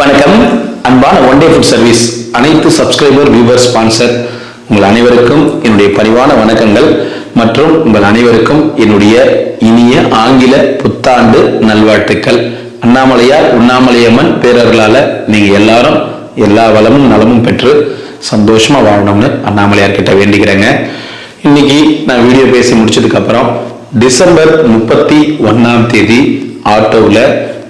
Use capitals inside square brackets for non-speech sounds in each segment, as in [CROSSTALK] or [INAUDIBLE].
வணக்கம். அன்பான one day food service அனைத்து சப்ஸ்கிரைபர் வியூவர் ஸ்பான்சர் உங்கள் அனைவருக்கும் என்னுடைய பணிவான வணக்கங்கள் மற்றும் உங்கள் அனைவருக்கும் என்னுடைய இனிய ஆங்கில புத்தாண்டு நல்வாழ்த்துக்கள். அண்ணாமலையார் உண்ணாமலையம்மன் பேரர்களால் நீங்கள் எல்லாரும் எல்லா வளமும் நலமும் பெற்று சந்தோஷமாக வாழணும்னு அண்ணாமலையார் கிட்ட வேண்டிக்கிறேங்க. இன்னைக்கு நான் வீடியோ பேசி முடிச்சதுக்கப்புறம் டிசம்பர் முப்பத்தி ஒன்றாம் தேதி ஆட்டோவில்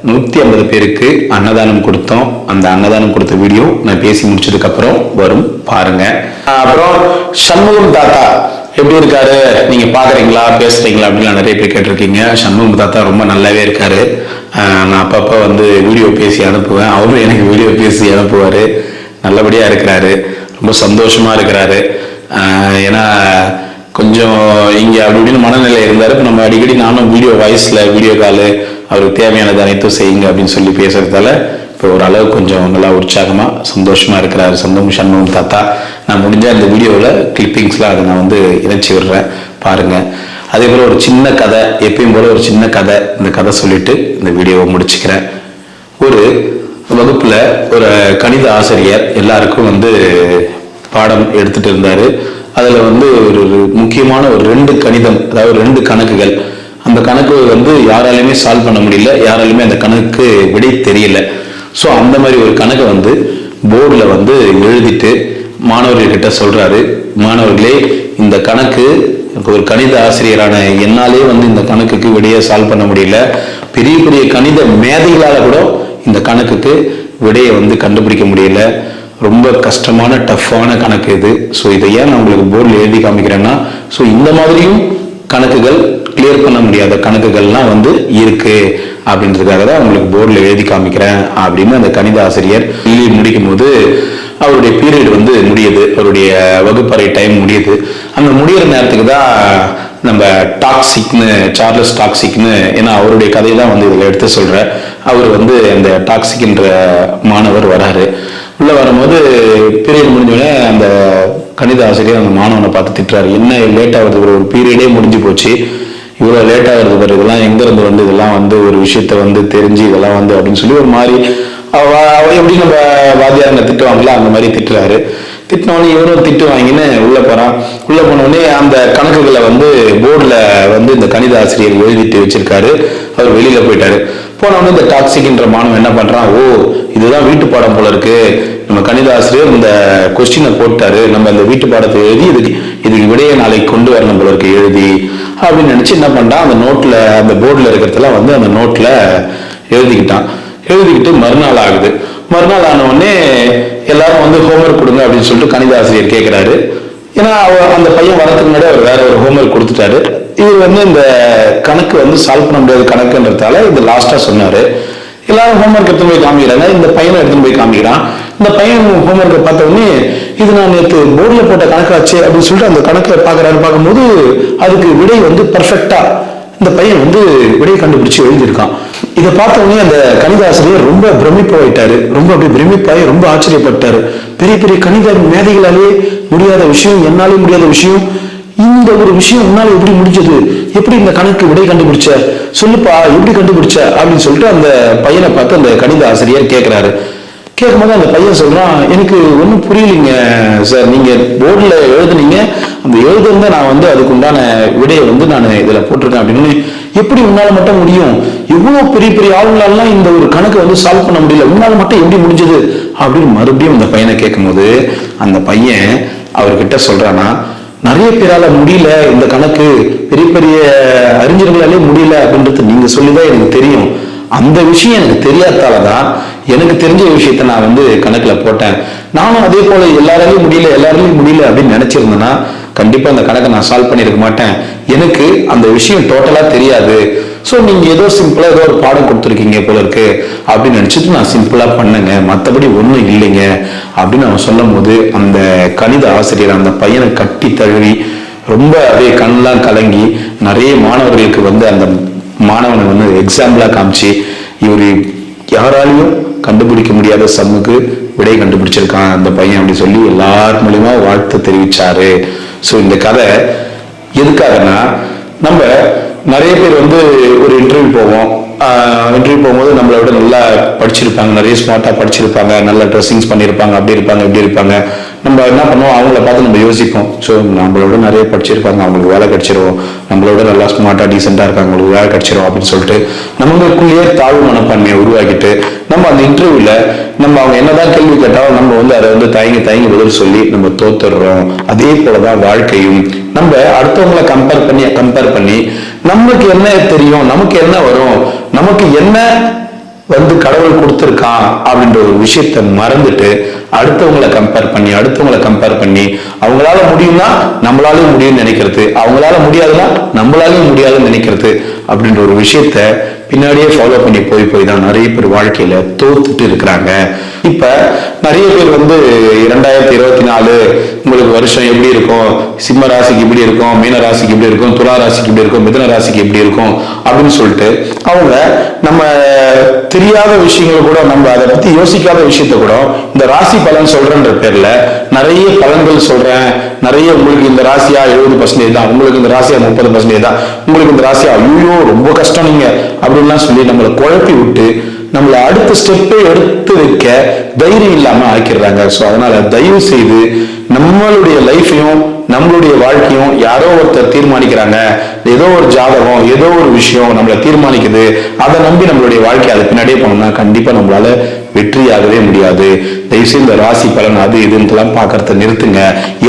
நூத்தி ஐம்பது பேருக்கு அன்னதானம் கொடுத்தோம். அந்த அன்னதானம் கொடுத்த வீடியோ நான் பேசி முடிச்சதுக்கப்புறம் வரும். பாருங்க. அப்புறம் சண்முகம் தாத்தா எப்படி இருக்காரு? நீங்க பாக்குறீங்களா? பேசுறீங்களா? அப்படின்னு நிறைய பேர் கேட்டிருக்கீங்க. சண்முகம் தாத்தா ரொம்ப நல்லாவே இருக்காரு. ஆஹ் நான் அப்பப்போ வந்து வீடியோ பேசி அனுப்புவேன். அவரும் எனக்கு வீடியோ பேசி அனுப்புவாரு. நல்லபடியா இருக்கிறாரு. ரொம்ப சந்தோஷமா இருக்கிறாரு. ஆஹ் ஏன்னா கொஞ்சம் இங்கே அப்படி இப்படின்னு மனநிலை இருந்தாரு. இப்போ நம்ம அடிக்கடி நானும் வீடியோ வாய்ஸ்ல வீடியோ காலு அவருக்கு தேவையானது அனைத்தும் செய்யுங்க அப்படின்னு சொல்லி பேசுறதால இப்போ ஓரளவு கொஞ்சம் நல்லா உற்சாகமாக சந்தோஷமாக இருக்கிறார் சந்தோம் சண்முகம் தாத்தா. நான் முடிஞ்ச அந்த வீடியோவில் கிளிப்பிங்ஸ்லாம் அதை நான் வந்து இணைச்சி விடுறேன். பாருங்க. அதே போல் ஒரு சின்ன கதை எப்பயும் போல் ஒரு சின்ன கதை இந்த கதை சொல்லிட்டு இந்த வீடியோவை முடிச்சுக்கிறேன். ஒரு வகுப்பில் ஒரு கணித ஆசிரியர் எல்லாருக்கும் வந்து பாடம் எடுத்துட்டு இருந்தார். அதில் வந்து ஒரு முக்கியமான ஒரு ரெண்டு கணிதம் அதாவது ரெண்டு கணக்குகள் அந்த கணக்கு வந்து யாராலையுமே சால்வ் பண்ண முடியல யாராலையுமே அந்த கணக்கு விடை தெரியல. ஸோ அந்த மாதிரி ஒரு கணக்கை வந்து போர்டில் வந்து எழுதிட்டு மாணவர்கள்கிட்ட சொல்கிறாரு மாணவர்களே இந்த கணக்கு ஒரு கணித ஆசிரியரான என்னாலே வந்து இந்த கணக்குக்கு விடையை சால்வ் பண்ண முடியல. பெரிய பெரிய கணித மேதைகளால் கூட இந்த கணக்குக்கு விடையை வந்து கண்டுபிடிக்க முடியல. ரொம்ப கஷ்டமான டஃப்பான கணக்கு இது. ஸோ இதை ஏன் நான் உங்களுக்கு போர்டில் எழுதி காமிக்கிறேன்னா ஸோ இந்த மாதிரியும் கணக்குகள் கிளியர் பண்ண முடியாத கணக்குகள்லாம் வந்து இருக்கு. அப்படின்றதுக்காக தான் உங்களுக்கு போர்டில் எழுதி காமிக்கிறேன் அப்படின்னு அந்த கணித ஆசிரியர் சொல்லி முடிக்கும் போது அவருடைய பீரியட் வந்து முடியுது. அவருடைய வகுப்பறை டைம் முடியுது. அந்த முடியிற நேரத்துக்கு தான் நம்ம டாக்ஸிக்னு சார்லஸ் டாக்ஸிக்னு ஏன்னா அவருடைய கதையை தான் வந்து இதில் எடுத்து சொல்கிறேன் அவர் வந்து அந்த டாக்ஸிக்ன்ற மாணவர் வராரு. உள்ள வரும்போது பீரியட் முடிஞ்சோடனே அந்த கணித ஆசிரியர் அந்த மாணவனை பார்த்து திட்டுறாரு. என்ன லேட் ஆகுது ஒரு பீரியடே முடிஞ்சு போச்சு. இவ்வளோ லேட் ஆகிறது பாரு இதெல்லாம் எங்க இருந்து வந்து இதெல்லாம் வந்து ஒரு விஷயத்த வந்து தெரிஞ்சு இதெல்லாம் வந்து அப்படின்னு சொல்லி ஒரு மாதிரி அவ அவ எப்படி நம்ம வாத்தியாரங்க திட்டுவாங்களா அந்த மாதிரி திட்டுறாரு. திட்டினோடனே இவரும் திட்டு வாங்கின்னு உள்ள போறான். உள்ள போனோடனே அந்த கணக்குகளை வந்து போர்டில் வந்து இந்த கணித ஆசிரியர் எழுதிட்டு வச்சிருக்காரு. அவர் வெளியில போயிட்டாரு. போனவொடனே இந்த டாக்ஸிக்ன்ற மாணவன் என்ன பண்ணுறான் ஓ இதுதான் வீட்டு பாடம் போல இருக்கு. நம்ம கணித ஆசிரியர் இந்த கொஸ்டினை போட்டாரு. நம்ம இந்த வீட்டு பாடத்தை எழுதி இதுக்கு இதுக்கு விடையை நாளைக்கு கொண்டு வரணும் போல இருக்கு. எழுதி அப்படின்னு நினச்சி என்ன பண்ணான் அந்த நோட்டில் அந்த போர்டில் இருக்கிறதெல்லாம் வந்து அந்த நோட்டில் எழுதிக்கிட்டான். எழுதிக்கிட்டு மறுநாள் ஆகுது. மறுநாள் ஆனவுடனே எல்லாரும் வந்து ஹோம்ஒர்க் கொடுங்க அப்படின்னு சொல்லிட்டு கணித ஆசிரியர் கேட்குறாரு ஏன்னா அவர் அந்த பையன் வரதுக்கு முன்னாடி அவர் வேற ஒரு ஹோம்ஒர்க் கொடுத்துட்டாரு. இது வந்து இந்த கணக்கு வந்து சால்வ் பண்ண முடியாத கணக்குன்றதால இது லாஸ்ட்டாக சொன்னார். எல்லாரும் ஹோம்ஒர்க் எடுத்துன்னு போய் காமிக்கிறாங்க. இந்த பையனை எடுத்துன்னு போய் காமிக்கிறான். இந்த பையன் ஹோம்ஒர்க்கை பார்த்த உடனே இது நான் நேற்று போர்டில் போட்ட கணக்காச்சு அப்படின்னு சொல்லிட்டு அந்த கணக்கை பார்க்கறாரு. பார்க்கும்போது அதுக்கு விடை வந்து பர்ஃபெக்டாக இந்த பையன் வந்து விடையை கண்டுபிடிச்சு எழுதியிருக்கான். இதை பார்த்த உடனே அந்த கணித ஆசிரியர் ரொம்ப பிரமிப்பாயிட்டாரு ரொம்ப அப்படியே பிரமிப்பாயி ரொம்ப ஆச்சரியப்பட்டாரு. பெரிய பெரிய கணித மேதைகளாலே முடியாத விஷயம் என்னாலே முடியாத விஷயம். இந்த ஒரு விஷயம் உன்னால எப்படி முடிஞ்சது? எப்படி இந்த கணக்கு விடை கண்டுபிடிச்ச? சொல்லுப்பா எப்படி கண்டுபிடிச்ச? அப்படின்னு சொல்லிட்டு அந்த பையனை பார்த்து அந்த கணித ஆசிரியர் கேட்கிறாரு கேட்கும்போது அந்த பையன் சொல்றான் எனக்கு ஒன்றும் புரியலைங்க சார் நீங்க போர்டில் எழுதுனீங்க. அந்த எழுதுறத நான் வந்து அதுக்கு உண்டான விடையை வந்து நான் இதுல போட்டிருக்கேன். அப்படின்னு எப்படி உன்னால மட்டும் முடியும்? எவ்வளவு பெரிய பெரிய ஆளுங்களாலாம் இந்த ஒரு கணக்கை வந்து சால்வ் பண்ண முடியல. உன்னால மட்டும் எப்படி முடிஞ்சது? அப்படின்னு மறுபடியும் அந்த பையனை கேட்கும்போது அந்த பையன் அவர்கிட்ட சொல்றானா நிறைய பேரால முடியல இந்த கணக்கு. பெரிய பெரிய அறிஞர்களாலே முடியல அப்படின்றது நீங்க சொல்லிதான் எனக்கு தெரியும். அந்த விஷயம் எனக்கு தெரியாதால தான் எனக்கு தெரிஞ்ச விஷயத்த நான் வந்து கணக்கில் போட்டேன். நானும் அதே போல் எல்லாராலையும் முடியல எல்லாராலையும் முடியல அப்படின்னு நினச்சிருந்தேன்னா கண்டிப்பாக அந்த கணக்கை நான் சால்வ் பண்ணியிருக்க மாட்டேன். எனக்கு அந்த விஷயம் டோட்டலாக தெரியாது. ஸோ நீங்கள் ஏதோ சிம்பிளாக ஏதோ ஒரு பாடம் கொடுத்துருக்கீங்க போல இருக்கு. அப்படின்னு நினச்சிட்டு நான் சிம்பிளாக பண்ணேங்க. மற்றபடி ஒன்றும் இல்லைங்க. அப்படின்னு அவன் சொல்லும் போது அந்த கணித ஆசிரியர் அந்த பையனை கட்டி தழுவி ரொம்ப அப்படியே கண்ணெலாம் கலங்கி நிறைய மாணவர்களுக்கு வந்து அந்த மாணவனை வந்து எக்ஸாம்பிளாக காமிச்சு இவர் யாராலையும் கண்டுபிடிக்க முடியாத சம்முக்கு விடை கண்டுபிடிச்சிருக்கான் அந்த பையன் அப்படி சொல்லி எல்லார் மூலியமா வாழ்த்து தெரிவிச்சாரு. ஸோ இந்த கதை எதுக்காகனா நம்ம நிறைய பேர் வந்து ஒரு இன்டர்வியூ போவோம். இன்டர்வியூ போகும்போது நம்மளை விட நல்லா படிச்சிருப்பாங்க நிறைய ஸ்மார்ட்டாக படிச்சிருப்பாங்க நல்ல ட்ரெஸ்ஸிங்ஸ் பண்ணியிருப்பாங்க அப்படி இருப்பாங்க இப்படி இருப்பாங்க. நம்ம என்ன பண்ணுவோம்? அவங்கள பார்த்து நம்ம யோசிப்போம். ஸோ நம்மளோட நிறைய படிச்சிருப்பாங்க. அவங்களுக்கு வேலை கிடைச்சிரும். நம்மளோட நல்லா ஸ்மார்ட்டாக டீசெண்டாக இருக்காங்க. அவங்களுக்கு வேலை கிடைச்சிரும் அப்படின்னு சொல்லிட்டு நம்மளுக்குள்ளேயே தாழ்வு மனப்பான்மையை உருவாக்கிட்டு நம்ம அந்த இன்டர்வியூல நம்ம அவங்க என்னதான் கேள்வி கேட்டாலும் நம்ம வந்து அதை வந்து தயங்கி தயங்கி பதில் சொல்லி நம்ம தோத்துடுறோம். அதே போலதான் வாழ்க்கையும். நம்ம அடுத்தவங்களை கம்பேர் பண்ணி கம்பேர் பண்ணி நமக்கு என்ன தெரியும்? நமக்கு என்ன வரும்? நமக்கு என்ன வந்து கடவுள் கொடுத்துருக்கான் அப்படின்ற ஒரு விஷயத்த மறந்துட்டு அடுத்தவங்களை கம்பேர் பண்ணி அடுத்தவங்களை கம்பேர் பண்ணி அவங்களால முடியும்னா நம்மளாலையும் முடியும்னு நினைக்கிறது. அவங்களால முடியாதுன்னா நம்மளாலையும் முடியாதுன்னு நினைக்கிறது அப்படின்ற ஒரு விஷயத்த பின்னாடியே ஃபாலோ பண்ணி போய் போய் தான் நிறைய பேர் வாழ்க்கையில தோத்துட்டு இருக்கிறாங்க. இப்ப நிறைய பேர் வந்து இரண்டாயிரத்தி இருபத்தி நாலு உங்களுக்கு வருஷம் எப்படி இருக்கும்? சிம்ம ராசிக்கு இப்படி இருக்கும்? மீன ராசிக்கு இப்படி இருக்கும்? துலா ராசிக்கு இப்படி இருக்கும்? மிதன ராசிக்கு இப்படி இருக்கும்? அப்படின்னு சொல்லிட்டு அவங்க நம்ம தெரியாத விஷயங்கள் கூட நம்ம அதை பத்தி யோசிக்காத விஷயத்த கூட இந்த ராசி பலன் சொல்றேன்ற பேர்ல நிறைய பலன்கள் சொல்றேன். நிறைய உங்களுக்கு இந்த ராசியா எழுபது பர்சன்டேஜ் தான் உங்களுக்கு இந்த ராசியா முப்பது பர்சன்டேஜ் தான். உங்களுக்கு இந்த ராசியா ஐயோ ரொம்ப கஷ்டம் நீங்க அப்படின்லாம் சொல்லி நம்மளை குழப்பி விட்டு நம்மளை அடுத்த ஸ்டெப்பை எடுத்து வைக்க தைரியம் இல்லாம ஆக்கிடுறாங்க. ஸோ அதனால தயவு செய்து நம்மளுடைய லைஃபையும் நம்மளுடைய வாழ்க்கையும் யாரோ ஒருத்தர் தீர்மானிக்கிறாங்க. ஏதோ ஒரு ஜாதகம் ஏதோ ஒரு விஷயம் நம்மளை தீர்மானிக்குது. அதை நம்பி நம்மளுடைய வாழ்க்கை அது பின்னாடியே போனோம்னா கண்டிப்பா நம்மளால வெற்றியாகவே முடியாது. தயவுசெய்து இந்த ராசி பலன் அது இதுன்னுலாம் பார்க்கறத நிறுத்துங்க.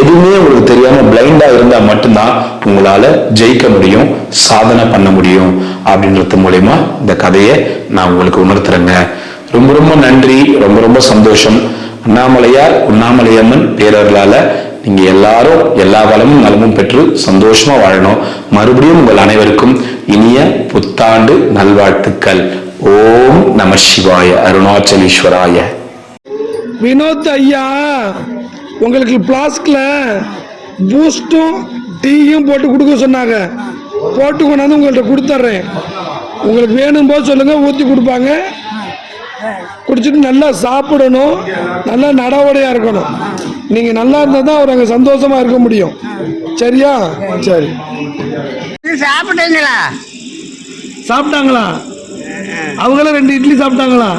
எதுவுமே உங்களுக்கு தெரியாம பிளைண்டா இருந்தா மட்டும்தான் உங்களால ஜெயிக்க முடியும் சாதனை பண்ண முடியும் அப்படின்றது மூலயமா இந்த கதையை நான் உங்களுக்கு உணர்த்துறேங்க. ரொம்ப ரொம்ப நன்றி ரொம்ப ரொம்ப சந்தோஷம். அண்ணாமலையார் உண்ணாமலையம்மன் பேரர்களால நீங்க எல்லாரும் எல்லா வளமும் நலமும் பெற்று சந்தோஷமா வாழணும். மறுபடியும் உங்கள் அனைவருக்கும் இனிய புத்தாண்டு நல்வாழ்த்துக்கள். ஓம் நம சிவாய அருணாச்சலீஸ்வராய. வினோத் ஐயா உங்களுக்கு பிளாஸ்கில் பூஸ்ட்டும் டீயும் போட்டு கொடுக்க சொன்னாங்க. போட்டு கொண்டாந்து உங்கள்கிட்ட கொடுத்துட்றேன் உங்களுக்கு வேணும் போது சொல்லுங்கள் ஊற்றி கொடுப்பாங்க. குடிச்சிட்டு நல்லா சாப்பிடணும். நல்லா நடவடையாக இருக்கணும். நீங்கள் நல்லா இருந்தால் தான் அவர் அங்கே சந்தோஷமாக இருக்க முடியும். சரியா? சரி. சாப்பிட்டீங்களா? சாப்பிட்டாங்களா? அவங்களும் ரெண்டு இட்லி சாப்பிட்டாங்களா?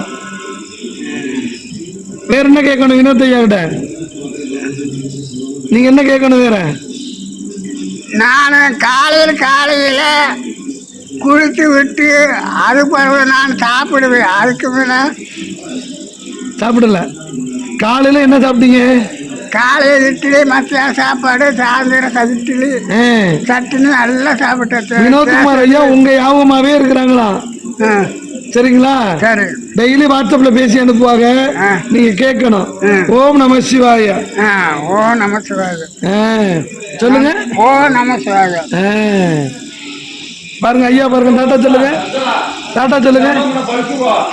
வேற என்ன கேட்கணும்? வினோத் ஐயா கிட்ட நீங்க என்ன கேட்கணும் வேற? நான் காலையில் காலையில் குளித்து விட்டு அது பிறகு நான் சாப்பிடுவேன். அதுக்கு முன்ன சாப்பிடல. காலையில என்ன சாப்பிட்டீங்க? காலையில் இட்லி மத்தியானம் சாப்பாடு சாயந்தரம் கதிட்டிலி ஆ, சட்டுன்னு நல்லா சாப்பிட்டேன். வினோத்குமார் ஐயா உங்க யாபமாவே இருக்கிறாங்களா? சரிங்களா? சரி. டெய்லி வாட்ஸ்அப்ல பேசி அனுப்புவாங்க. நீங்க கேட்கணும். ஓம் நம சிவாய. ஆ ஓ நம சிவாய. சொல்லுங்க. ஓ நம சிவாய. பாருங்க ஐயா பாருங்க டாட்டா சொல்லுங்க. டாட்டா சொல்லுங்க.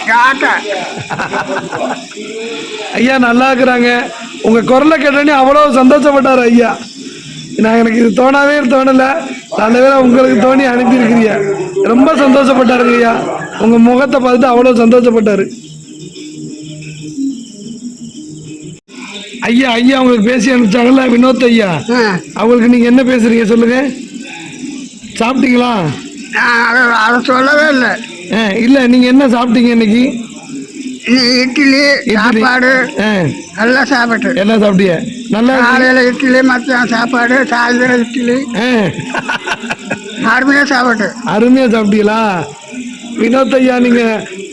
டாட்டா. ஐயா நல்லா இருக்கிறாங்க. உங்க குரலை கேட்டோன்னே அவ்வளோ சந்தோஷப்பட்டார் ஐயா. நான் எனக்கு இது தோணாவே தோணல. நல்ல வேளை உங்களுக்கு தோணி அனுப்பியிருக்கிறீங்க. ரொம்ப சந்தோஷப்பட்டாருங்க ஐயா. உங்க முகத்தை பார்த்துட்டு அவ்வளோ சந்தோஷப்பட்டாரு. ஐயா ஐயா உங்களுக்கு பேசி அனுப்பிச்சாங்கல்ல வினோத் ஐயா? அவங்களுக்கு நீங்க என்ன பேசுறீங்க சொல்லுங்க. சாப்பிட்டீங்களா? அதை சொல்லவே இல்லை. ஆ, இல்ல நீங்க என்ன சாப்பிட்டீங்க இன்னைக்கு? இட்லி. சாப்பாடு நல்லா சாப்பிட்டு எல்லாம் சாப்பிட்டீங்க நல்லா. காலையில் இட்லி மத்தியானம் சாப்பாடு சாயந்தரம் இட்லி. அருமையாக சாப்பிட்டு அருமையா சாப்பிட்டீங்களா? வினோத் ஐயா நீங்க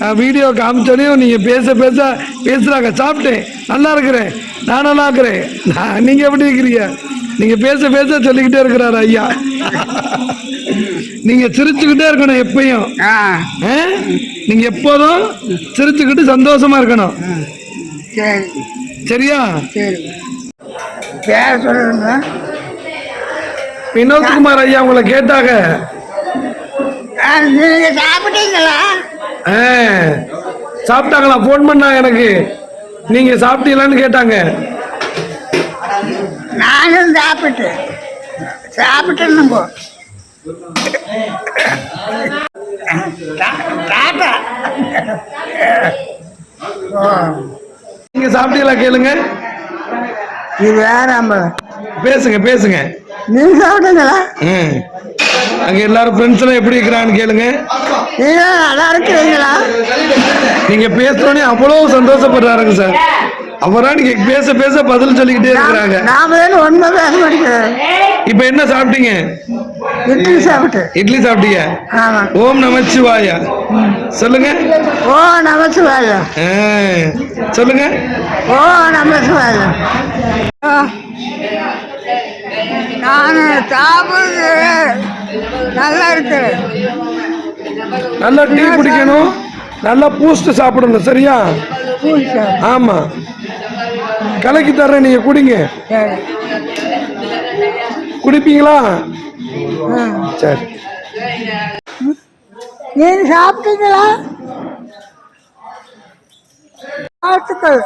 அஹ், வீடியோ காமிச்சோனையும் நீங்க பேச பேச பேசுறாங்க. சாப்பிட்டேன். நல்லா இருக்கிறேன். நான் நல்லா இருக்கிறேன். நான் நீங்க எப்படி இருக்கிறீங்க? நீங்க பேச பேச சொல்லிக்கிட்டே இருக்கிறாரு ஐயா. நீங்க சிரிச்சுக்கிட்டே இருக்கணும் எப்பயும். ஆ. ஆ? நீங்க எப்போதும் சிரிச்சுக்கிட்டு சந்தோஷமா இருக்கணும். சரி. சரியா? சரி. பேர் சொல்லுங்க. வினோத்குமார் ஐயா உங்களை கேட்டாங்க. நீங்க சாப்பிட்டீங்களா? சாப்பிட்டாங்களா? ஃபோன் பண்ணாங்க எனக்கு. நீங்க சாப்பிட்டீங்களான்னு கேட்டாங்க. நானும் சாப்பிட்டேன் சாப்பிட்டேன்னுங்கோ டா- டாட்டா நீங்க சாப்பிட்டீங்களா கேளுங்க. இது வேற பேசுங்க பேசுங்க. நீங்க சாப்பிட்டீங்களா ம். அங்க எல்லாரும் ஃப்ரெண்ட்ஸ் எல்லாம் எப்படி இருக்கிறான்னு கேளுங்க. நீங்க நல்லா இருக்கிறீங்களா? நீங்க பேசுறோன்னே அவ்வளவு சந்தோஷப்படுறாருங்க சார். அவரா நீங்க பேச பேச பதில் சொல்லிக்கிட்டே இருக்கிறாங்க. நாம ஒண்ணுமே பேச மாட்டேங்கிறோம் இப்ப என்ன சாப்பிட்டீங்க? இட்லி சாப்பிட்டு. இட்லி சாப்பிட்டீங்க? ஓம் நமச்சிவாயா சொல்லுங்க. ஓ நமசிவாய ஆ, சொல்லுங்க. ஓ நமசிவாய நான் சாப்பிடு நல்லா இருக்கு. நல்லா டீ குடிக்கணும். நல்லா பூஸ்ட் சாப்பிடணும் சரியா? ஆமா. கலக்கி தர்றேன் நீங்க குடிங்க. குடிப்பீங்களா? சரி. நீங்க சாப்பிட்டீங்களா? வாழ்த்துக்கள்.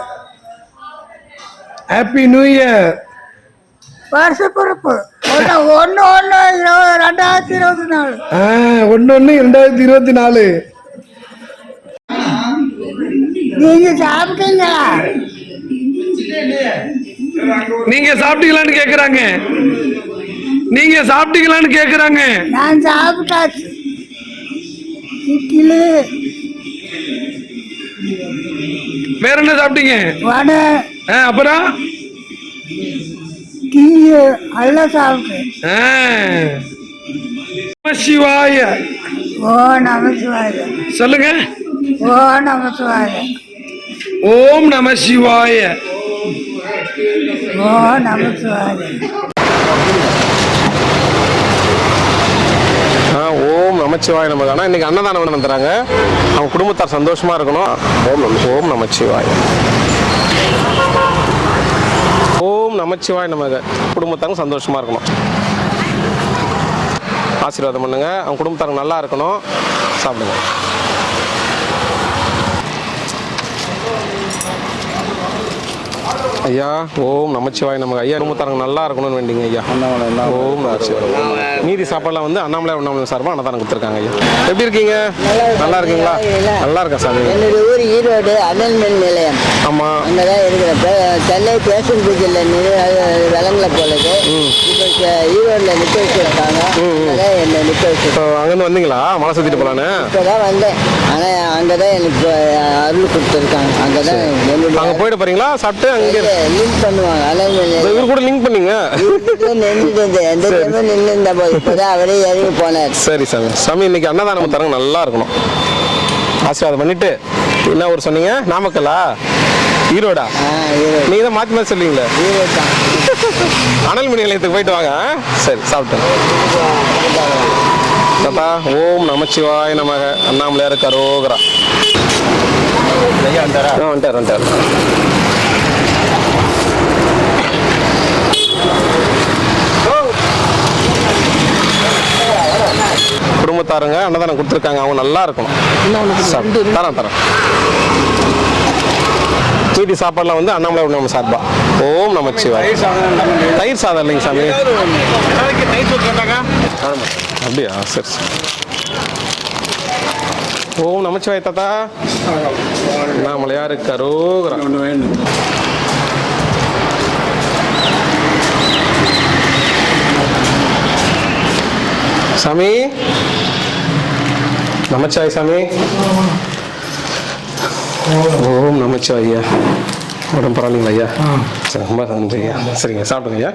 ஹாப்பி நியூ இயர் வருஷ பிறப்பு. ஒன்று ஒன்று ரெண்டாயிரத்தி இருபத்தி நாலு. ஒன்று ஒன்று ரெண்டாயிரத்தி இருபத்தி நாலு. நீங்க சாப்பிட்டீங்களா நீங்க சாப்பிட்டீங்களான்னு கேக்குறாங்க. நீங்க சாப்பிட்டீங்களான்னு கேக்குறாங்க. நான் சாப்பிட்டாச்சு. இட்லி. வேற என்ன சாப்பிட்டீங்க? வடை. ஆ, அப்புறம்? டீ எல்லாம் சாப்பிட்டேன். நம சிவாய. ஓ நமசிவாய சொல்லுங்க. ஓ நமசிவாய ஓம் நம சிவாய. ஓ நமசிவாய ஆ, ஓம் நமச்சிவாய் நமக்கு ஆனால் இன்னைக்கு அன்னதானம் தராங்க? அவங்க குடும்பத்தார் சந்தோஷமா இருக்கணும். ஓம் நம ஓம் நமச்சிவாய். ஓம் நமச்சிவாய் நமக்கு குடும்பத்தாரும் சந்தோஷமா இருக்கணும். ஆசீர்வாதம் பண்ணுங்க. அவங்க குடும்பத்தாரங்க நல்லா இருக்கணும். சாப்பிடுங்க. ஐயா ஓம் நமச்சிவாய் நமக்கு ஐயா குடும்பத்தாரங்க நல்லா இருக்கணும்னு வேண்டிங்க ஐயா. ஓம் நமச்சிவாய். மீதி சாப்பாடுலாம் வந்து அண்ணாமலை உண்ணாமலை சார்பாக அன்னதானம் கொடுத்துருக்காங்க ஐயா. எப்படி இருக்கீங்க? நல்லா இருக்கீங்களா? நல்லா இருக்கேன் சாமி. என்னுடைய ஊர் ஈரோடு மின் நிலையம். ஆமாம் அங்கே தான் இருக்கிறேன். பே- சென்னை பேஷன் பூஜையில் நின்று விலங்குல போலது இப்போ ஈரோட்டில் நிற்க வச்சுருக்காங்க. என்னை நிற்க வச்சு அங்கேருந்து வந்தீங்களா? மலை சுற்றிட்டு போகலான்னு இப்போ தான் வந்தேன். ஆனால் அங்கே தான் எனக்கு அருள் கொடுத்துருக்காங்க. அங்கே தான் என்னுடைய அங்கே போயிட்டு போறீங்களா? சாப்பிட்டு அங்கே லிங்க் பண்ணுவாங்க. நிலையம். இவர் கூட லிங்க் பண்ணீங்க. நின்றுட்டு எந்த நின்று இருந்த போது இப்போ தான் அவரே இறங்கி போனார். சரி சாமி. சாமி இன்னைக்கு அன்னதானம் தரங்க நல்லா இருக்கணும். ஆசீர்வாதம் பண்ணிட்டு என்ன ஊர் சொன்னீங்க? நாமக்கல்லா? ஈரோடா? நீங்க தான் மாற்றி மாற்றி சொல்லுவீங்களே? அனல் மின் நிலையத்துக்கு போயிட்டு வாங்க? சரி சாப்பிட்டேன் ஓம் நமச்சிவாய நமக. அண்ணாமலையார் கரோகரா. ஆ வந்துட்டார் வந்துட்டார். குடும்பத்தாருங்க அன்னதானம் கொடுத்துருக்காங்க. அவங்க நல்லா இருக்கணும். சாப்பிட்டு தரேன் தரேன். மீதி சாப்பாடுலாம் வந்து அண்ணாமலை நம்ம சார்பா? ஓம் நமச்சிவாய் தயிர் சாதம் இல்லைங்க சாமி. அப்படியா? சரி சரி. ஓம் நமச்சிவாய் தாத்தா. அண்ணாமலையாரு கரோகரா. சாமி. நமச்சிவாய் சாமி. ஓம் நமச்சிவாய். ஐயா உடம்பு பரவாயில்லைங்களா ஐயா? சரி ரொம்ப நன்றி ஐயா. சரிங்க சாப்பிடுங்க ஐயா.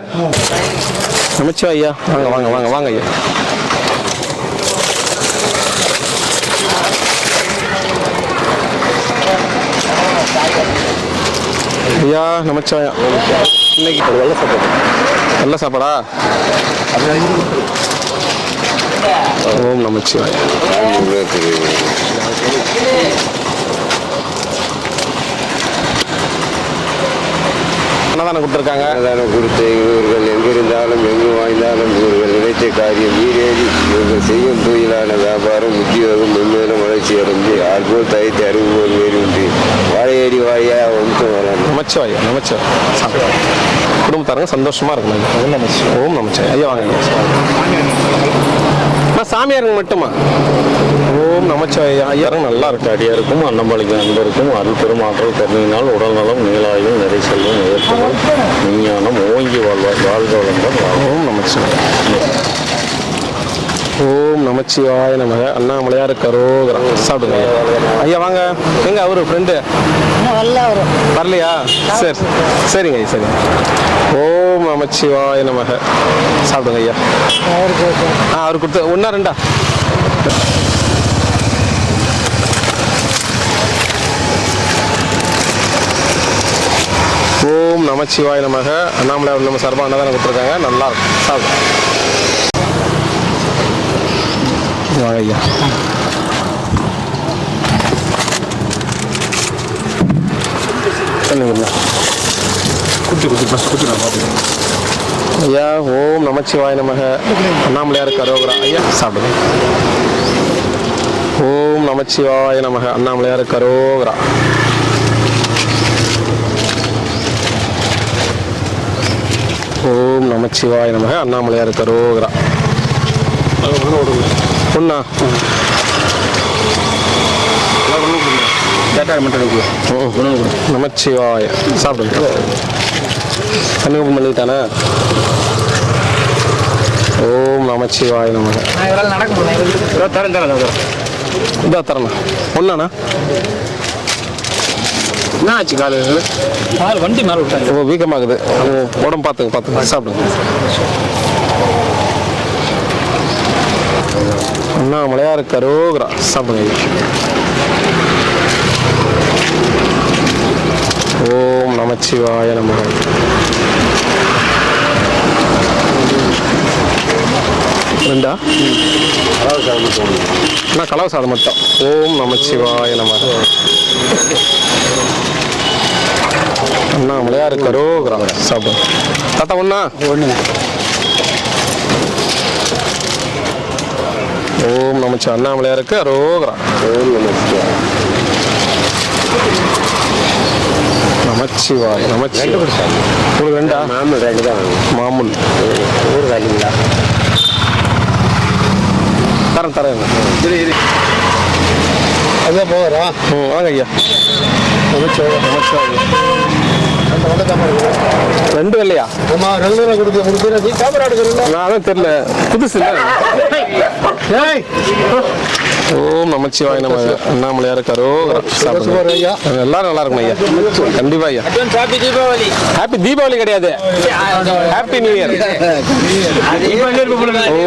நமச்சிவாய் ஐயா. வாங்க வாங்க வாங்க வாங்க ஐயா. ஐயா நமச்சிவாயா. இன்னைக்கு வெள்ளை சாப்பாடா? ஓம் நமச்சிவாய். அன்னதானம் கொடுத்துருக்காங்க? அன்னதானம் கொடுத்த இவர்கள் எங்கிருந்தாலும் எங்கு வாய்ந்தாலும் இவர்கள் நினைத்த காரியம் இவர்கள் செய்யும் தொழிலான வியாபாரம் உத்தியோகம் மென்மேலும் வளர்ச்சி அடைந்து ஆள்போல் தயத்தை அறிவு போல் வேறுண்டு வாழையடி வாழையாக வம்சம் வரணும் நமச்சிவாய் நமச்சிவாய். குடும்பத்தாரங்க சந்தோஷமா இருக்கணும். ஓம் நமச்சிவாய். ஐயா வாங்க. சாமியாருங்க மட்டுமா? ஓம் நமச்சிவாய ஐயா நல்லா இருக்கு அடியாருக்கும் அன்னம்பளிக்கும் அன்பருக்கும் அருள் பெரும் ஆற்றல் கருணையினால் உடல் நலம் நீளாயும் நிறை செல்வம் உயர்த்துவம் விஞ்ஞானம் ஓங்கி வாழ்வார் வாழ்க வாழ்வோம் ஓம் நமச்சிவாய ஓம் நமச்சிவாய நமக. அண்ணாமலையார் கரோகரா சாப்பிடுங்க ஐயா. வாங்க. எங்க அவரு ஃப்ரெண்டு வரலையா? சரி. சரிங்க ஐயா சரிங்க. ஓம் அமைச்சிவாய நமக. சாப்பிடுங்க ஐயா. ஆ அவர் கொடுத்து ஒன்றா ரெண்டா? ஓம் நமச்சிவாய நமக. அண்ணாமலையார் நம்ம சர்மா அண்ணாதான கொடுத்துருக்காங்க. நல்லா இருக்கும். சாப்பிடுங்க வாங்க ஐயா. பண்ணுங்கண்ணா ஐயா ஓம் நமச்சிவாய நமக. அண்ணாமலையார் கரோகரா ஐயா சாப்பிடுங்க. ஓம் நமச்சிவாய நமக. அண்ணாமலையார் கரோகரா ஓம் நமச்சிவாய நமக. அண்ணாமலையார் கரோகரா ஒண்ணா நமச்சிவாய. சாப்பிடுங்க. கண்ணுக்கு பண்ணிட்டானே ஓம் நமச்சிவாய நமக இதா தரேண்ணா ஒன்னாண்ணா என்ன ஆச்சு காலு? வண்டி மேலே விட்டாங்க ரொம்ப வீக்கமாகுது. உடம்பு பார்த்துங்க பார்த்துங்க. சாப்பிடுங்க. அண்ணாமலையார் கரோகரா. சாப்பிடுங்க. ஓம் நமச்சிவாய நமக. ரெண்டா? அண்ணா கலவை சாதம் மட்டும். ஓம் நமச்சிவாய நமக. அண்ணாமலையார் கரோகரா சாப்பிடுங்க தாத்தா ஒண்ணா? ஒண்ணுங்க ஓம் நமச்சி அண்ணாமலையாருக்கு அரோகரா ஓம் நமஸ்கார் நமச்சிவாய் நமச்சி உங்களுக்கு ரெண்டா? மாமூல் ரெண்டு தான் மாமூல் ஊர் வேலைங்களா தரேன் தரேன். அதான் போகிறா ம் வாங்க ஐயா. நமச்சிவாய் தான் ரெண்டு இல்லையா? ஆமா ரெகுலராக கொடுக்க கொடுக்குற நீ கேமரா எடுக்கிறீங்களா? நான் தெரியல. புதுசு இல்லை. ஓம் நமச்சிவாய் நம்ம சாப்பிடுங்க. ஐயா எல்லாரும் நல்லா இருக்கும் ஐயா. கண்டிப்பா ஐயா. ஹாப்பி தீபாவளி ஹாப்பி தீபாவளி கிடையாது. ஹாப்பி நியூ இயர்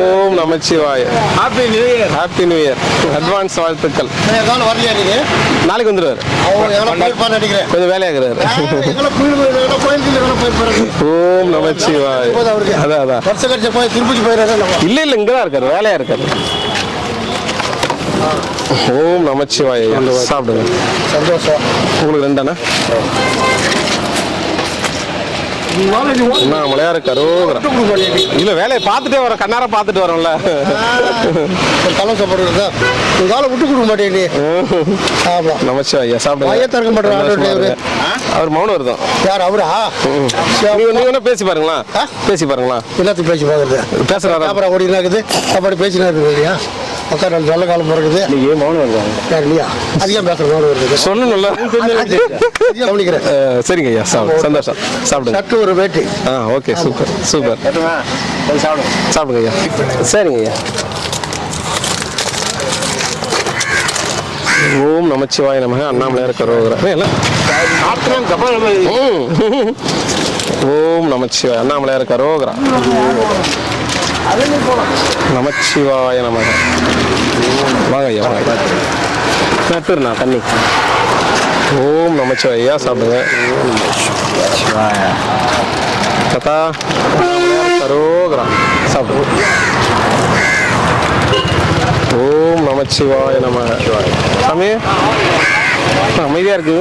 ஓம் நமச்சிவாய. Happy new year happy new year advance வாழ்த்துக்கள். நாளைக்கு வந்துருவாரு. கொஞ்சம் வேலையாகிறாரு எவ்வளோ போயிருப்பாரு ஓம் நமச்சிவாய். அதான் அதான். இல்ல இல்ல இங்கதான் இருக்காரு. வேலையா இருக்காரு. ஓம் நமச்சிவாய். சாப்பிடுங்க. சந்தோஷம். உங்களுக்கு ரெண்டாண்ணா அண்ணா மலையாரு கரோகரா. இல்ல வேலையை பார்த்துட்டே வரோம் கண்ணார பார்த்துட்டு வரோம்ல. தலை சாப்பாடு இருந்தா உங்க காலை விட்டு கொடுக்க மாட்டேன் நீ. ஆமா. நமச்சிவாய் சாப்பிடுங்க. வாயே திறக்க. இருங்க. அவர் மௌனம் வருதான் யார் அவரா? நீங்க வேணா பேசி பாருங்களா? பேசி பாருங்களா? எல்லாத்தையும் பேசி பார்க்குறது. பேசுறாரா? கேமரா ஓடினா இருக்குது சாப்பாடு பேசினா இருக்குது இல்லையா? உட்கார நல்ல காலம் பிறகுது நீங்க மௌனம் இருக்காங்க யார் இல்லையா அதிகம் பேசுற மௌனம் வருது. அதிகம் கவனிக்கிறேன். சரிங்க ஐயா சாப்பிடு சந்தோஷம். சாப்பிடுங்க. சட்டு ஒரு வேட்டி. ஆ ஓகே சூப்பர் சூப்பர். சாப்பிடுங்க சாப்பிடுங்க ஐயா. சரிங்க ஐயா. ஓம் நமச்சிவாய நமக அண்ணாமலையார் கரோகரா. ம். ஓம் நமச்சிவாய அண்ணாமலையார் கரோகரா. நமச்சிவாய நமக. வாங்க ஐயா வாங்க நட்டுருண்ணா தண்ணி. ஓம் நமச்சிவாய ஐயா சாப்பிடுங்க. கதா கரோகரா சாப்பிடுங்க. ஓம் நமச்சிவாய நம சாமி அமைதியாக இருக்கு.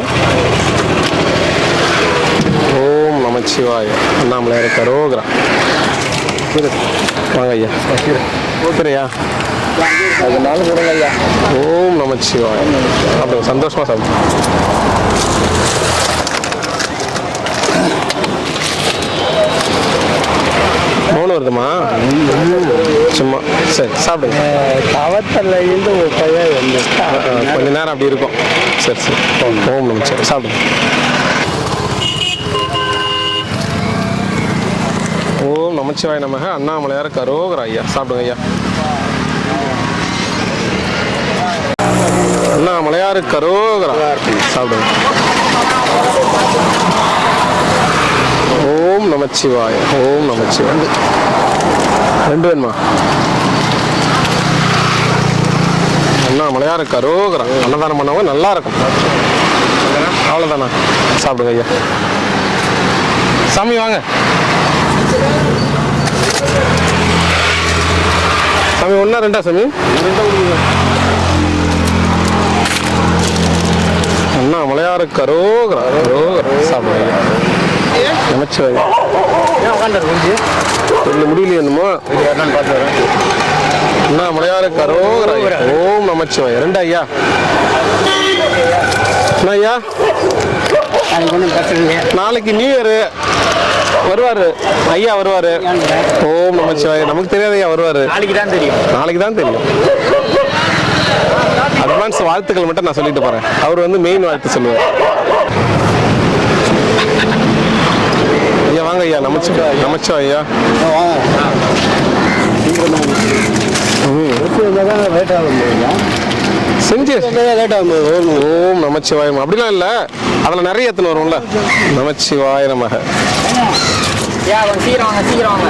ஓம் நமச்சிவாய. அண்ணாமலையார் கரோகரா வாங்க ஐயா. ஓகேயா அதனால கொடுங்க ஐயா. ஓம் நமச்சிவாய சாப்பிடுங்க சந்தோஷமா சாப்பிடுங்க மௌனம் வருதுமா சும்மா. சரி சாப்பிடுங்க. தவத்தில் இருந்து ஒரு பையன் கொஞ்ச நேரம் அப்படி இருக்கும். சரி சரி. ஓம் நம சரி சாப்பிடுங்க ஓம் நமச்சிவாய் நமக. அண்ணாமலையார் கரோகர் ஐயா. சாப்பிடுங்க ஐயா. அண்ணாமலையார் கரோகரா. சாப்பிடுங்க. ஓம் நமச்சிவாய். ஓம் நமச்சிவாய். ரெண்டு வேணுமா? அண்ணாமலையார் கரோகரா. அன்னதானம் பண்ணவங்க நல்லா இருக்கும். அவ்வளோதானா சாப்பிடுங்க ஐயா. சாமி வாங்க. சாமி ஒன்றா ரெண்டா சாமி? அண்ணா மலையாறு கரோகரா சாமி. நமச்சிவாய் இல்லை முடியலையே என்னமோ. அண்ணா மலையாறு கரோகரா ஐயா. ஓம் நமச்சிவாய் ரெண்டா ஐயா. அண்ணா ஐயா. நாளைக்கு நியூ இயர் வருவாரு. ஐயா வருவாரு. ஓம் நமச்சிவாய். நமக்கு தெரியாது ஐயா வருவாரு. நாளைக்கு தான் தெரியும். நாளைக்கு தான் தெரியும். அட்வான்ஸ் வாழ்த்துக்கள் மட்டும் நான் சொல்லிட்டு போறேன். அவர் வந்து மெயின் வாழ்த்து சொல்லுவார். ஐயா வாங்க ஐயா. நமச்சிவா நமச்சா ஐயா. செஞ்சு ஓம் நமச்சிவாயம் அப்படிலாம் இல்லை. அதில் நிறைய எத்தனை வரும்ல நமச்சிவாய நமக ஏன் அவங்க சீக்கிரம் வாங்க சீக்கிரம் வாங்க.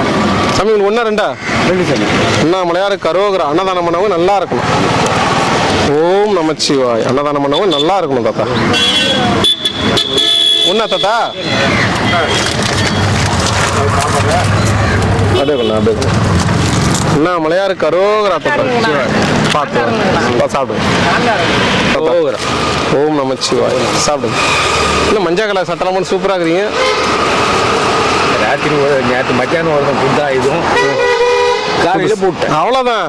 சாமி ஒன்றா ரெண்டா? ரெண்டு சாமி. அண்ணாமலையார் கரோகர அன்னதானம் பண்ணவங்க நல்லா இருக்கணும். ஓம் நமச்சிவாய். அன்னதானம் பண்ணவங்க நல்லா இருக்கணும் தாத்தா. ஒன்றா தாத்தா? அப்படியே கொள்ளலாம் அப்படியே. அண்ணாமலையார் கரோகரா தாத்தா. பார்த்து சாப்பிடுங்க ஓம் நமச்சிவாய் சாப்பிடுங்க இல்லை மஞ்சள் கலர் சட்டெல்லாம் போட்டு சூப்பராக இருக்கிறீங்க? ராத்திரி நேற்று மத்தியானம் ஒருத்தன் புத்தா இதுவும் காலையில் போட்டேன். அவ்வளவுதான்.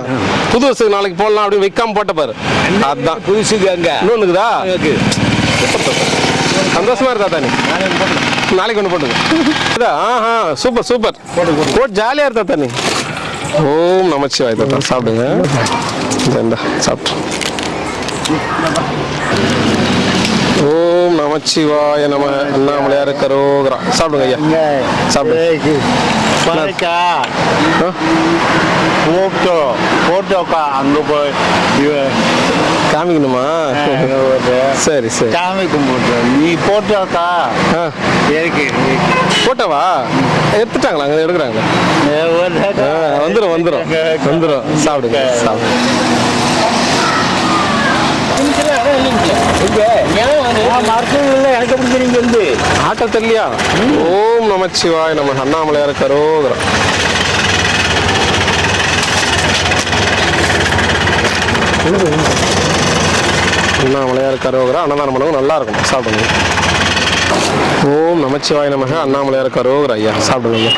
புது வருஷத்துக்கு நாளைக்கு போடலாம் அப்படின்னு வைக்காம போட்ட பாரு. அதான். புதுசுக்கு அங்க. இன்னொன்னுக்குதா இருக்கு. சந்தோஷமா இருக்கா தானே நாளைக்கு ஒன்று போட்டுங்க ஆஹா சூப்பர் சூப்பர் போட்டு ஜாலியாக இருந்தா தானே ஓம் நமச்சிவாய் தாத்தா. சாப்பிடுங்க. இந்த சாப்பிட்டு ஓம் நமச்சிவாய நம அண்ணாமலையார் கரோகரா சாப்பிடுங்க ஐயா. சாப்பிடுங்க? போட்டோ போட்டோக்கா அங்கே போய் காமிக்கணுமா? சரி சரி. சாமி கும்பிட்டு. நீ போட்டோக்கா இருக்கு போட்டோவா? எடுத்துட்டாங்களா? அங்கே எடுக்கிறாங்க. ஆ, வந்துரும் வந்துரும். வந்துரும். சாப்பிடுங்க சாப்பிடுங்க. மருத்துவம் எனக்கு எப்படி தெரியும் சொல்லு ஆட்ட தெரியலையா? ஓம் நமச்சிவாய் நம்ம அண்ணாமலையார் கரோகரம் அண்ணாமலையார் கரோகரா அன்னதானம் பண்ணவும் நல்லா இருக்கும் சாப்பிடுங்க. ஓம் நமச்சிவாய் நமக. அண்ணாமலையார் கரோகரா ஐயா. சாப்பிடுங்க.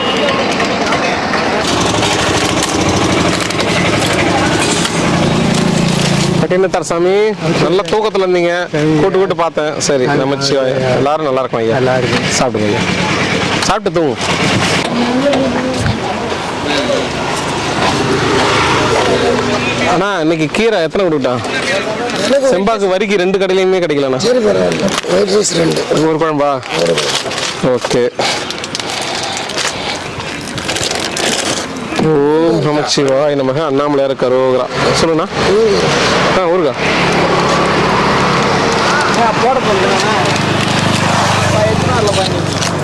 என்ன தரசாமி நல்ல தூக்கத்துல இருந்தீங்க. கூட்டு கூட்டு பார்த்தேன். சரி நமச்சிவாய். எல்லாரும் நல்லா இருக்கும் ஐயா. நல்லா இருக்கு சாப்பிடுங்க. ஐயா சாப்பிட்டு தூங்கு. அண்ணா இன்னைக்கு கீரை எத்தனை கொடுக்கிட்டான் செம்பாக்கு வரிக்கு ரெண்டு கடையிலையுமே கிடைக்கலண்ணா. சரி பரவாயில்ல ஒயிட் ரைஸ் ரெண்டு. ஒரு குழம்பா? ஓகே. ஓம் நமச்சிவாய் நமக அண்ணாமலையார் கரோகரா. சொல்லுண்ணா. ஆ ஊருக்கா?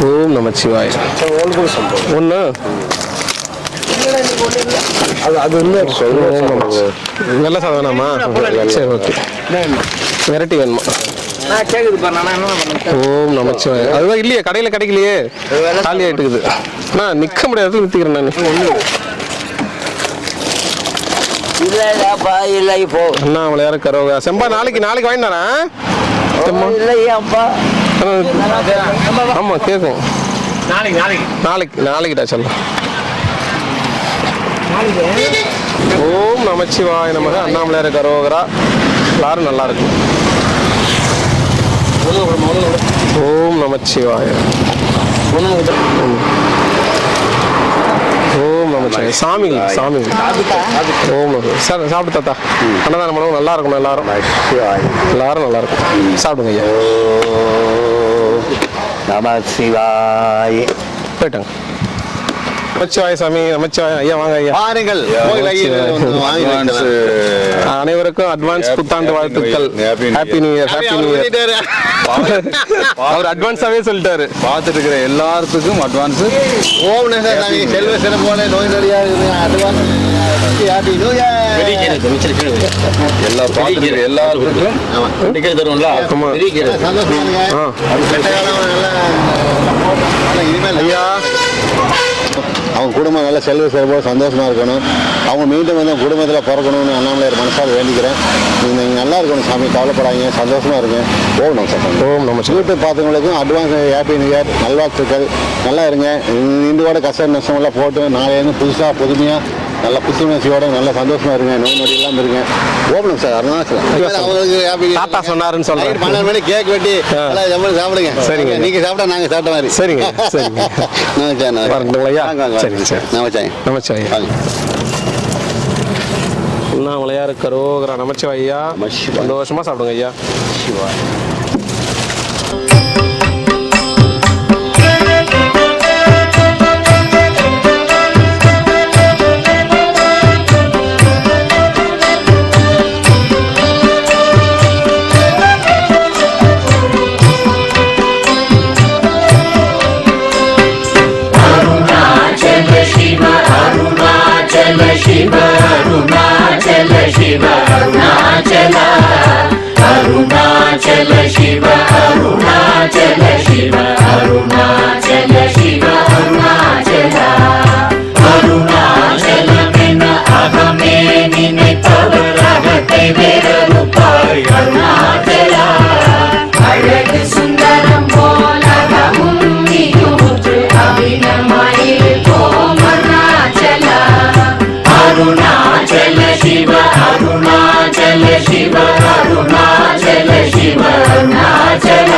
ஓம் நமச்சிவாய். ஒன்று அது அது இல்லை வெள்ளை சாதம் வேணாமா சரி ஓகே. வெரைட்டி வேணுமா? நான் நான் ஓம் நமச்சிவாய். அதுதான் இல்லையே கடையில் கிடைக்கலையே. காலி ஆயிட்டு இருக்குது அண்ணா நிற்க முடியாது நிறுத்திக்கிறேன் நான். இல்லைப்பா இல்லை இப்போ அண்ணாமலையார் கரோகா செம்பா நாளைக்கு நாளைக்கு வாங்கிட்டு வரேன் செம்பா? இல்லையாப்பா. ஆமாம் கேட்கும் நாளைக்கு நாளைக்கு. நாளைக்கு நாளைக்குடா சொல்லலாம் ஓம் நமச்சிவாய நமக. அண்ணாமலையார் கரோகரா எல்லாரும் நல்லா இருக்கும் ஓம் நமச்சிவாய. ஓம் நம நமச்சிவாய சாமி சாமி ஓம் சார் சாப்பிட்டு தாத்தா. அன்னதானம் பண்ணவும் நல்லா இருக்கணும் எல்லாரும் எல்லாரும் நல்லா இருக்கும் சாப்பிடுங்க ஐயா. நம சிவாய போயிட்டாங்க. நமச்சிவாய சாமி நமச்சிவாய ஐயா வாங்க ஐயா. பாருங்கள். அனைவருக்கும் அட்வான்ஸ் புத்தாண்டு வாழ்த்துக்கள். Happy new year happy new year அவர் அட்வான்ஸாவே சொல்லிட்டாரு. பார்த்துட்டு இருக்கிற எல்லாத்துக்கும் அட்வான்ஸ் ஓம் நேச சாமி செல்வ சிறப்போல நோய் நொடியாக அதுவாக ஹாப்பி நியூ இயர் எல்லா பார்த்துட்டு இருக்கிற எல்லாத்துக்கும் ஆமா. ஆமா சந்தோஷமா நல்லா ஆனா இனிமேல் ஐயா. அவங்க குடும்பம் நல்ல செல்வ சிறப்போட சந்தோஷமா இருக்கணும். அவங்க மீண்டும் வந்து குடும்பத்தில் பிறக்கணும்னு அண்ணாமலையார் மனசால் வேண்டிக்கிறேன். நீங்கள் நல்லா இருக்கணும் சாமி கவலைப்படாதீங்க. சந்தோஷமா இருங்க. ஓம் நம்ம சட்டம் ஓம் நம யூடியூப் பார்த்தவங்களுக்கும் அட்வான்ஸ் ஹாப்பி நியூ இயர் நல்வாழ்த்துக்கள். நல்லா இருங்க. இந்த கூட கஷ்ட நஷ்டம் எல்லாம் போட்டு நாளையிலேருந்து புதுசாக புதுமையாக நல்ல புத்துணர்ச்சியோட நல்ல சந்தோஷமா இருங்க. நோய் நொடி இல்லாமல் இருங்க. ஓப்பனும் சார் அருணாச்சலம். அவங்களுக்கு. தாத்தா சொன்னாருன்னு சொல்றேன். பன்னெண்டு மணி கேக் வெட்டி சாப்பிடுங்க. சரிங்க. நீங்க சாப்பிட்டா நாங்க சாப்பிட்ட மாதிரி. சரிங்க, சரிங்க. [LAUGHS] நான் வச்சேன், நான் வச்சேன். வரட்டுங்களா ஐயா? வாங்க, வாங்க, சரிங்க, சரி. நான் வச்சேன் நமச்சிவாய வாங்க. அண்ணாமலையார் கரோகரா நமச்சிவாய ஐயா நமச்சிவாய. சந்தோஷமா சாப்பிடுங்க ஐயா அழகு శివ అరుణాచల శివ అరుణాచల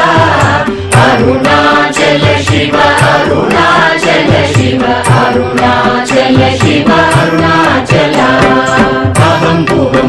అరుణాచల శివ అరుణాచల శివ అరుణాచల శివ అరుణాచల అహం పుహం